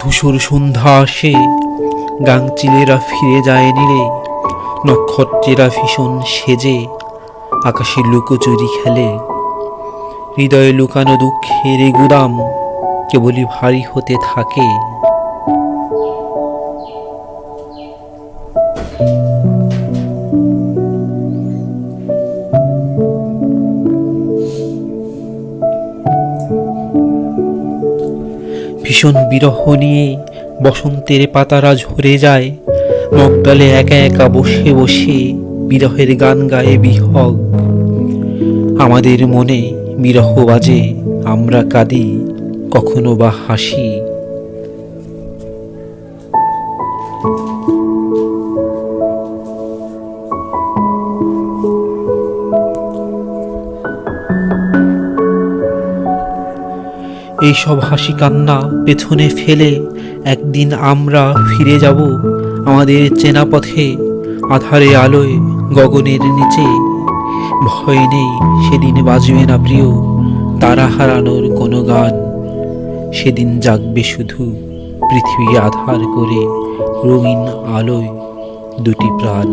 ধূসর সন্ধ্যা আসে গাংচিলেরা ফিরে যায় নিরে নক্ষত্রেরা ভীষণ সেজে, আকাশে লুকোচুরি খেলে। হৃদয়ে লুকানো দুঃখের গুদাম কেবলই ভারী হতে থাকে। ভীষণ বিরহ নিয়ে বসন্তের পাতারা ঝরে যায়। মগডালে একা একা বসে বসে বিরহের গান গায়ে বিহগ। আমাদের মনে বিরহ বাজে, আমরা কাঁদি, কখনো বা হাসি। এইসব হাসি কান্না পেছনে ফেলে একদিন আমরা ফিরে যাব আমাদের চেনা পথে, আধারে আলোয় গগনের নিচে। ভয় নেই, সেদিন বাজবে না প্রিয়, তারা হারানোর কোনো গান। সেদিন জাগবে শুধু পৃথিবী আধার করে রঙিন আলোয় দুটি প্রাণ।